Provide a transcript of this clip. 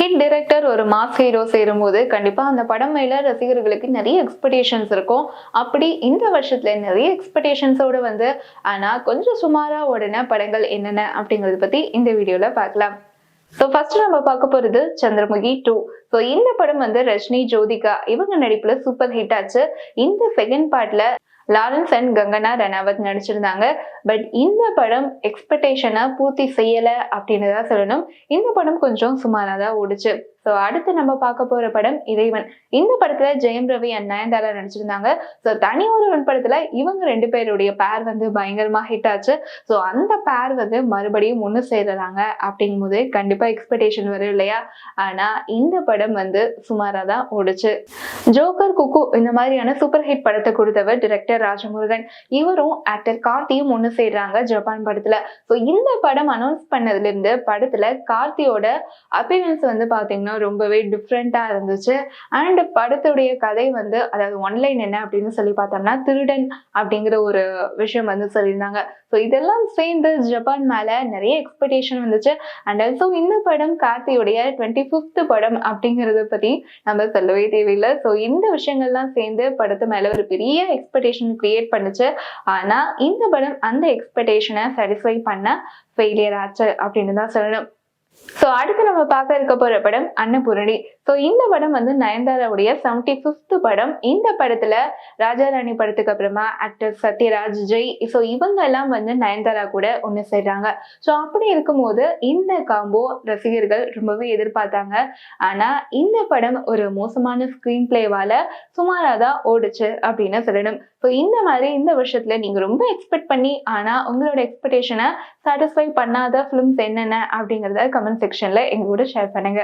Hit director ஒரு mass hero சேரும்போது கண்டிப்பா அந்த படம் மேல ரசிகர்களுக்கு நிறைய எக்ஸ்பெக்டேஷன்ஸ் இருக்கும். அப்படி இந்த வருஷத்துல நிறைய எக்ஸ்பெக்டேஷன்ஸோட வந்து ஆனா கொஞ்சம் சுமாரா ஓடின படங்கள் என்னென்ன? அப்படிங்கறத பத்தி இந்த வீடியோல பார்க்கலாம். ஸோ ஃபர்ஸ்ட் நம்ம பார்க்க போறது சந்திரமுகி டூ ஸோ இந்த படம் வந்து ரஜினி ஜோதிகா இவங்க நடிப்புல சூப்பர் ஹிட் ஆச்சு. இந்த செகண்ட் பார்ட்ல லாரன்ஸ் அண்ட் கங்கனா ரணாவத் நடிச்சிருந்தாங்க. பட் இந்த படம் எக்ஸ்பெக்டேஷனை பூர்த்தி செய்யலை அப்படின்னு தான் சொல்லணும். இந்த படம் கொஞ்சம் சுமாராக தான் ஓடிச்சு. ஸோ அடுத்து நம்ம பார்க்க போகிற படம் இறைவன். இந்த படத்தில் ஜெயம் ரவி அண்ட் நயன்தாரா நடிச்சிருந்தாங்க. ஸோ தனி ஒருவன் படத்தில் இவங்க ரெண்டு பேருடைய பேர் வந்து பயங்கரமாக ஹிட் ஆச்சு. ஸோ அந்த பேர் வந்து மறுபடியும் ஒன்று சேர்றாங்க அப்படிங்கும் போது கண்டிப்பாக எக்ஸ்பெக்டேஷன் வரும் இல்லையா? ஆனால் இந்த படம் வந்து சுமாராக தான் ஓடுச்சு. ஜோக்கர் குக்கு இந்த மாதிரியான சூப்பர் ஹிட் படத்தை கொடுத்தவர் டிரெக்டர் ராஜமுருகன். இவரும் ஆக்டர் கார்த்தியும் ஒன்று சேர்றாங்க ஜப்பான் படத்துல. ஸோ இந்த படம் அனௌன்ஸ் பண்ணதுல இருந்து படத்துல கார்த்தியோட அப்பியரன்ஸ் வந்து பாத்தீங்கன்னா ரொம்பவே டிஃப்ரெண்டா இருந்துச்சு. அண்ட் படத்துடைய கதை வந்து அதாவது ஒன்லைன் என்ன அப்படின்னு சொல்லி பார்த்தோம்னா திருடன் அப்படிங்கிற ஒரு விஷயம் வந்து சொல்லியிருந்தாங்க. ஸோ இதெல்லாம் சேர்ந்து ஜப்பான் மேல நிறைய எக்ஸ்பெக்டேஷன் வந்துச்சு. அண்ட் ஆல்சோ இந்த படம் கார்த்தியுடைய டுவெண்ட்டி ஃபிஃப்த் படம் அப்படிங்கிறத பத்தி நம்ம சொல்லவே தேவையில்லை. ஸோ இந்த விஷயங்கள்லாம் சேர்ந்து படத்து மேல ஒரு பெரிய எக்ஸ்பெக்டேஷன் கிரியேட் பண்ணுச்சு. ஆனா இந்த படம் அந்த எக்ஸ்பெக்டேஷனை சாட்டிஸ்ஃபை பண்ண ஃபெயிலியர் ஆச்சு அப்படின்னு தான் சொல்லணும். ஸோ அடுத்து நம்ம பார்க்க இருக்க போற படம் அன்னபூரணி. ஸோ இந்த படம் வந்து நயன்தாராவுடைய செவன்டி ஃபிஃப்த் படம். இந்த படத்துல ராஜாராணி படத்துக்கு அப்புறமா ஆக்டர் சத்யராஜ் ஜெய். ஸோ இவங்க எல்லாம் வந்து நயன்தாரா கூட ஒன்று செய்றாங்க. ஸோ அப்படி இருக்கும்போது இந்த காம்போ ரசிகர்கள் ரொம்பவே எதிர்பார்த்தாங்க. ஆனா இந்த படம் ஒரு மோசமான ஸ்க்ரீன் பிளேவால சுமாராக தான் ஓடுச்சு அப்படின்னு சொல்லணும். ஸோ இந்த மாதிரி இந்த வருஷத்துல நீங்க ரொம்ப எக்ஸ்பெக்ட் பண்ணி ஆனா உங்களோட எக்ஸ்பெக்டேஷனை சாட்டிஸ்ஃபை பண்ணாத ஃபிலிம்ஸ் என்னென்ன அப்படிங்கிறத கமெண்ட் செக்ஷன்ல எங்கள் கூட ஷேர் பண்ணுங்க.